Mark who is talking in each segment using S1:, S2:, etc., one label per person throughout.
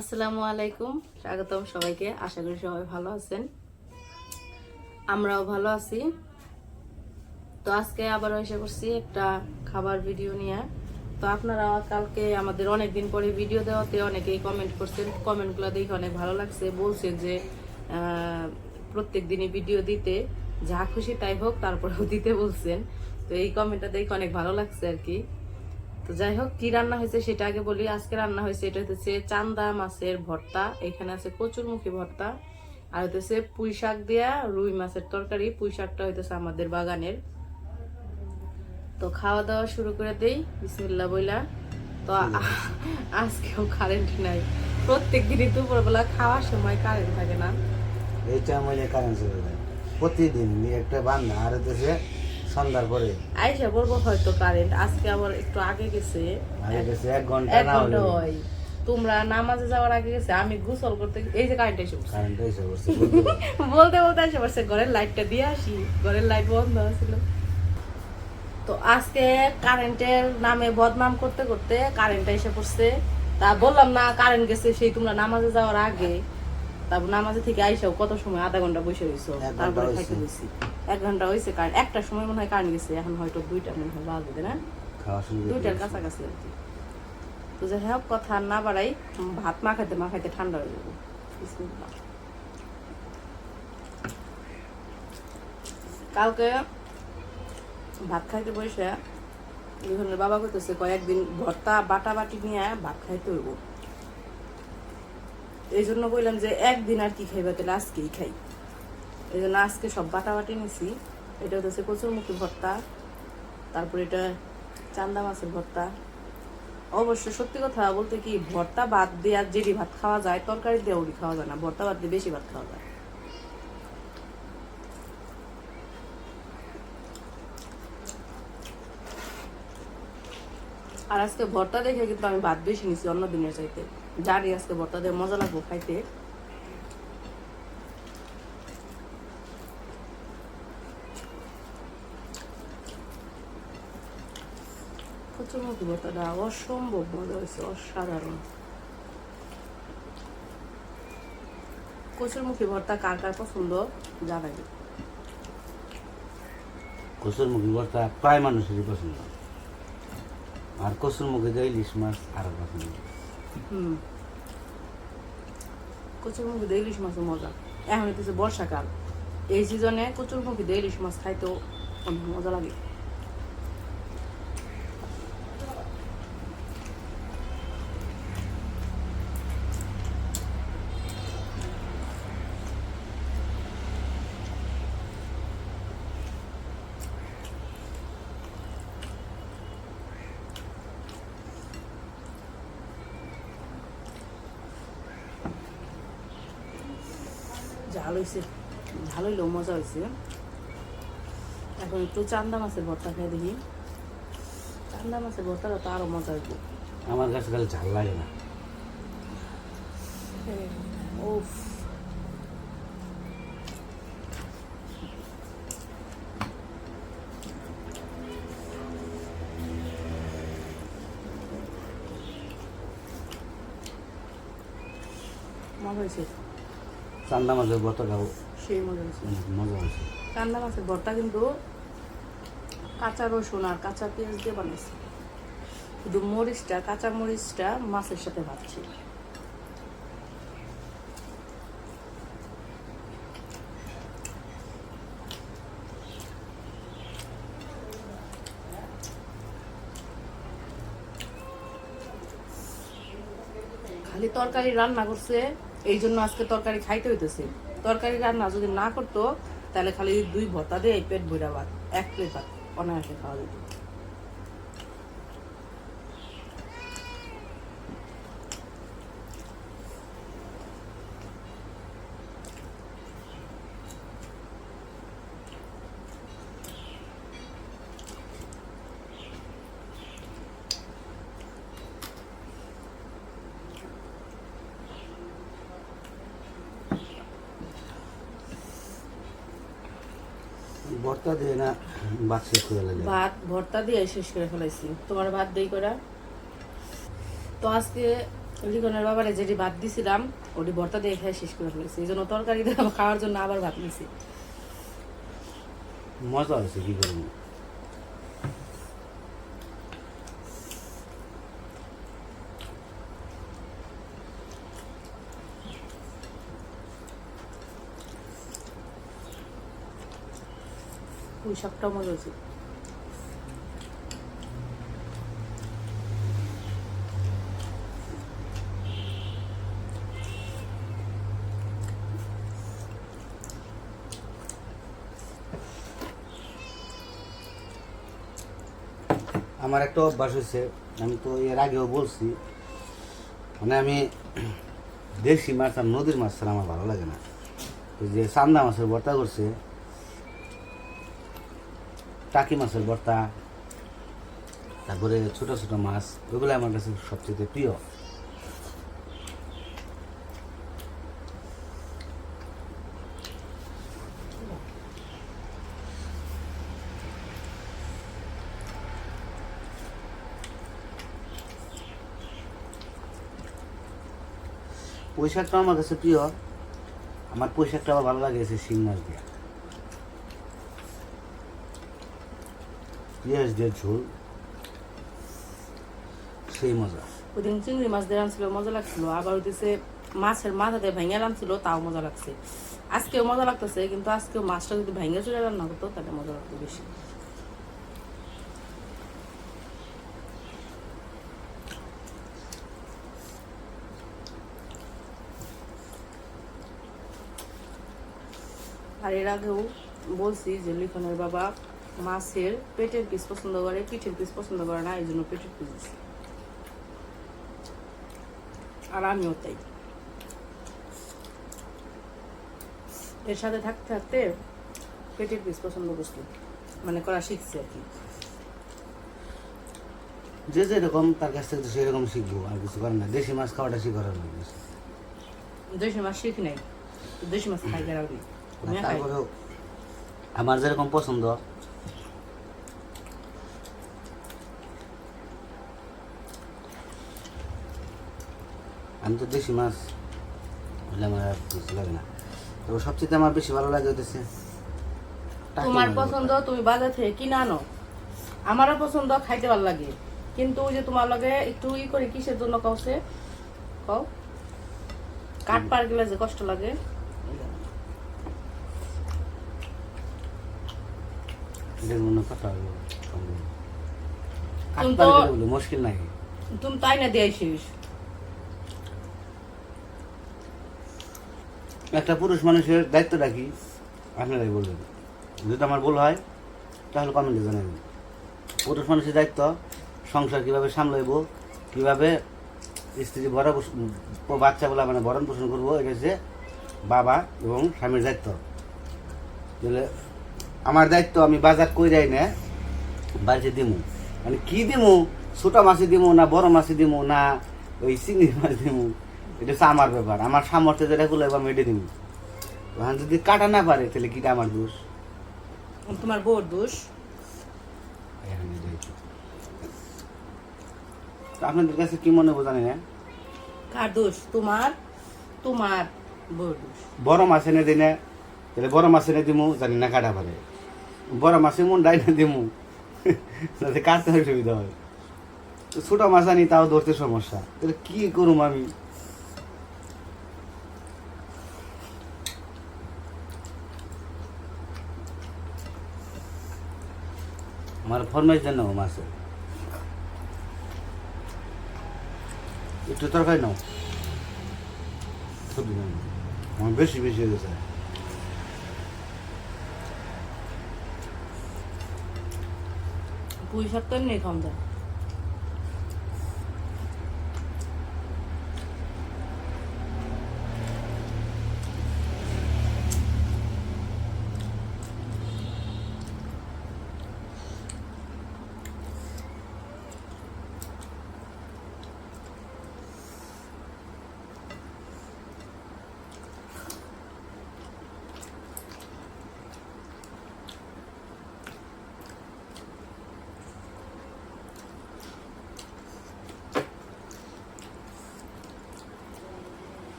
S1: আসসালামু আলাইকুম। স্বাগতম সবাইকে। আশা করি সবাই ভালো আছেন। আমরাও ভালো আছি। তো আজকে আবার এসে করছি একটা খাবার ভিডিও নিয়ে। তো আপনারা কালকে আমাদের অনেক দিন পরে ভিডিও দেওয়াতে অনেকেই কমেন্ট করছেন। কমেন্টগুলো দেখে অনেক ভালো লাগছে। বলছে যে প্রত্যেক দিনই ভিডিও দিতে। যা খুশি তাই হোক, তারপরেও দিতে বলছেন। তো এই কমেন্টটা দেখে অনেক ভালো লাগছে আর কি। তো যাই হোক কি রান্না হয়েছে সেটা আগে বলি। আজকে রান্না হয়েছে এটা হচ্ছে চান্দা মাছের ভর্তা। এখানে আছে কচুরমুখী ভর্তা আর হইতেছে পুঁই শাক দিয়া রুই মাছের তরকারি। পুঁই শাকটা হইতেছে আমাদের বাগানের। তো খাওয়া দাওয়া শুরু করে দেই বিসমিল্লা বইলা। তো আজকেও কারেন্ট নাই। প্রত্যেক দিনই দুপুরবেলা খাওয়ার সময় কারেন্ট থাকে না।
S2: এইটা মনে কারেন্ট চলে যায়। প্রতিদিন একটা বান্ধা আর হতেছে সন্ধ্যার পরে।
S1: আইসা বলব হয়তো কারেন্ট আজকে আবার একটু আগে গেছে।
S2: আগে গেছে এক ঘণ্টা
S1: এক
S2: না ঘণ্টা
S1: হয়। তোমরা নামাজে যাওয়ার আগে গেছে আমি গোসল করতে এই যে কারেন্ট এসে পড়ছে।
S2: কারেন্ট এসে পড়ছে
S1: বলতে বলতে এসে পড়ছে ঘরের লাইটটা দিয়ে আসি। ঘরের লাইট বন্ধ ছিল তো আজকে কারেন্টের নামে বদনাম করতে করতে কারেন্ট এসে পড়ছে। তা বললাম না কারেন্ট গেছে সেই তোমরা নামাজে যাওয়ার আগে। তারপর নামাজে থেকে আইসাও কত সময়? আধা ঘণ্টা বসে
S2: ঘণ্টা
S1: তারপরে খাইতে এক ঘণ্টা হয়েছে কারেন্ট একটা সময় মনে হয় কারেন্ট গেছে এখন হয়তো দুইটা মনে হয় বাজবে না? দুইটার কাছাকাছি আর কি। তো যাই হোক কথা না বাড়াই ভাত মাখাইতে মাখাইতে ঠান্ডা হয়ে যাব। কালকে ভাত খাইতে বসে বাবা কইতেছে কয়েকদিন ভর্তা বাটা বাটি নিয়ে ভাত খাইতে হইব। এই জন্য বললাম যে একদিন আর কি খাইবা, তাহলে আজকেই খাই। এই জন্য আজকে সব বাটা বাটি নিছি। এটা হচ্ছে কচুরমুখী ভর্তা, তারপর এটা চান্দা মাছের ভর্তা। অবশ্য সত্যি কথা বলতে কি, ভর্তা বাদ দিয়ে আর যেটি ভাত খাওয়া যায়, তরকারি দিয়ে ওটি খাওয়া যায় না। ভর্তা বাদ দিয়ে বেশি ভাত খাওয়া যায়। আর আজকে ভর্তা দেখে কিন্তু আমি ভাত বেশি নিছি অন্য দিনের চাইতে। জানি আজকে ভর্তা মজা লাগবো খাইতে। কচুরমুখী ভর্তাটা অসম্ভব মজা হয়েছে, অসাধারণ। কচুরমুখী ভর্তা কার কার পছন্দ জানাবে
S2: কচুর মুখী ভর্তা প্রায় মানুষেরই পছন্দ। আর কচুর মুখে দিয়ে ইলিশ মাছ আরও পছন্দ।
S1: হুম। কচুরমুখী দিয়ে ইলিশ মাছের মজা। এখন হইতেছে বর্ষাকাল। এই সিজনে কচুরমুখী দিয়ে ইলিশ মাছ খাইতেও অনেক মজা লাগে। ঝাল হয়েছে ঝাল হইলেও মজা হয়েছে এখন একটু চান্দা মাছের ভর্তা খেয়ে দেখি। চান্দা মাছের ভর্তাটা তো আরও মজা হইব।
S2: আমার কাছে খালি ঝাল লাগে না।
S1: উফ। মজা হয়েছে
S2: চান্দা মাছের ভর্তাটাও
S1: সেই মজা হয়েছে
S2: মজা হয়েছে
S1: কান্দা মাছের ভর্তা কিন্তু কাঁচা রসুন আর কাঁচা পেঁয়াজ দিয়ে বানাইছি। শুধু মরিচটা কাঁচা মরিচটা মাছের সাথে ভাজছি। খালি তরকারি রান্না করছে। এই জন্য আজকে তরকারি খাইতে হইতেছে। তরকারি রান্না যদি না করতো, তাহলে খালি দুই ভর্তা দিয়ে পেট বইরা ভাত, এক প্লেট ভাত, অনায়াসে খাওয়া যেত।
S2: ভর্তা দিয়ে না ভাত শেষ করে লাগে
S1: ভাত ভর্তা দিয়ে শেষ করে ফেলাইছি। তোমার ভাত দেই করা তো আজকে লিখনের বাবারে যেটি ভাত দিছিলাম ওটি ভর্তা দিয়ে খেয়ে শেষ করে ফেলেছি এই জন্য তরকারি খাওয়ার জন্য আবার ভাত নিয়েছি
S2: মজা হয়েছে কি করব?
S1: পুঁই মজা হয়েছে
S2: আমার একটা অভ্যাস হয়েছে, আমি তো এর আগেও বলছি মানে আমি দেশি মাছ আর নদীর মাছ ছাড়া আমার ভালো লাগে না। ওই যে চান্দা মাছের ভর্তা করছে টাকি মাছের ভর্তা, তারপরে ছোট ছোট মাছ, ওগুলো আমার কাছে সবচেয়ে প্রিয়। পোশাকটা আমার কাছে প্রিয়। আমার পোশাকটা আবার ভালো লাগে শিং মাছ দিয়ে। পেঁয়াজ দিয়ে ঝোল, সেই মজা।
S1: ওই দিন চিংড়ি মাছ দিয়ে আনছিল মজা লাগছিল। আবার হইতেছে মাছের মাথাতে ভেঙে আনছিল তাও মজা লাগছে। আজকেও মজা লাগতেছে, কিন্তু আজকেও মাছটা যদি ভেঙে চলে রান্না করতো, তাহলে মজা লাগতো বেশি। আর এর আগেও বলছি যে লিখনের বাবা মাছের পেটের পিস পছন্দ করে পিঠের পিস পছন্দ করে না এই জন্য পেটের পিস আর আমিও তাই। এর সাথে থাকতে থাকতে পেটের পিস পছন্দ করছি মানে করা শিখছি আর কি।
S2: যে যেরকম তার কাছ থেকে সেরকম শিখব আর কিছু করে না দেশি মাছ খাওয়াটা শিখার
S1: দেশি মাছ শিখ নাই দেশি মাছ খাই খাই।
S2: আমার যেরকম পছন্দ আমি তো দেশি মাছ হলে আমার আর কিছু লাগে না। তো সবচেয়ে আমার বেশি ভালো লাগে হইতেছে
S1: তোমার পছন্দ তুমি বাজার থেকে কিনে আনো। আমারও পছন্দ খাইতে ভালো লাগে। কিন্তু ওই যে তোমার লগে একটু ই করে কিসের জন্য কওছে কও? কাঠ পার গেলে যে কষ্ট লাগে।
S2: মুশকিল নাই।
S1: তুমি তাই না দিয়ে
S2: একটা পুরুষ মানুষের দায়িত্বটা কি? আপনারাই বলবেন। যদি আমার ভুল হয়, তাহলে কমেন্টে জানাবেন। পুরুষ মানুষের দায়িত্ব, সংসার কীভাবে সামলাইব, কীভাবে স্ত্রী বড় বাচ্চাগুলো মানে ভরণ পোষণ করব, এটা হচ্ছে বাবা এবং স্বামীর দায়িত্ব। তাহলে আমার দায়িত্ব আমি বাজার কই যাই না, বাড়িতে দিমু। মানে কী দিমু? ছোটো মাছে দিমু না বড় মাছে দিমু না ওই চিংড়ি মাছ দিমু? এটা হচ্ছে আমার ব্যাপার। আমার সামর্থ্য যেটা গুলো এবার মেটে দিমু এখন যদি কাটা না পারে তাহলে কিটা আমার দোষ?
S1: তোমার বউর দোষ।
S2: আপনাদের কাছে কি মনে বোঝানি না?
S1: কার দোষ? তোমার? তোমার বউর দোষ।
S2: বড় মাছ এনে দিই না তাহলে বড় মাছ এনে দিমু জানি না কাটা পারে। বড় মাছে মন ডাই না দিমু যাতে কাটতে সুবিধা হয়। ছোট মাছ আনি তাও ধরতে সমস্যা। তাহলে কি করুম আমি? ফরমাইশ দেন না মাছে একটু তরকারি নাও। সবজি নাও। আমার বেশি বেশি হয়ে গেছে।
S1: পুঁই শাক তো এমনি খাওয়া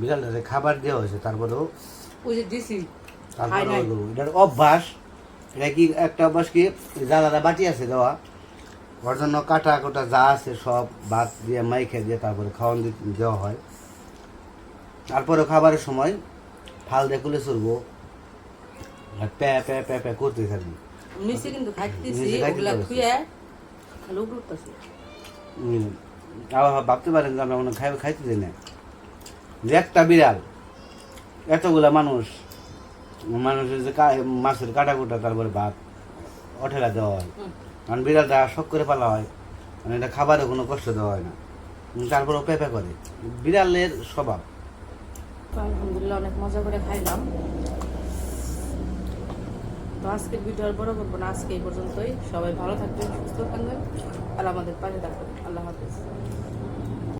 S2: বিড়ালটারে খাবার দেওয়া হয়েছে তারপরেও
S1: ওই যে দিছি
S2: তারপরে এটার অভ্যাস এটা কি একটা অভ্যাস কি? জ্বালাদা বাটি আছে দেওয়া ওর জন্য কাটা কোটা যা আছে সব ভাত দিয়ে মাইখে দিয়ে তারপরে খাওয়ান দেওয়া হয়। তারপরে খাবারের সময় ফাল দিয়ে কুলে চড়বো আর প্যা প্যা প্যা প্যা করতে থাকবি
S1: নিচে কিন্তু খাইতেছি ওগুলা। খুঁয়ে খালি উপর
S2: আবার ভাবতে পারেন যে আমরা মনে খাই খাইতে দিই না। যে একটা বিড়াল এতগুলা মানুষ মানুষের যে মাছের কাটা কুটা তারপরে ভাত অঠেলা দেওয়া হয়। কারণ বিড়ালটা শখ করে পালা হয় মানে এটা খাবারে কোনো কষ্ট দেওয়া হয় না। উম, তারপরেও পেঁপে করে। বিড়ালের স্বভাব।
S1: আলহামদুলিল্লাহ অনেক মজা করে খাইলাম। তো আজকের ভিডিও আর বড় করব না আজকে এই পর্যন্তই। সবাই ভালো থাকবেন সুস্থ থাকবেন। আর আমাদের পাশে থাকবেন। আল্লাহ হাফিজ।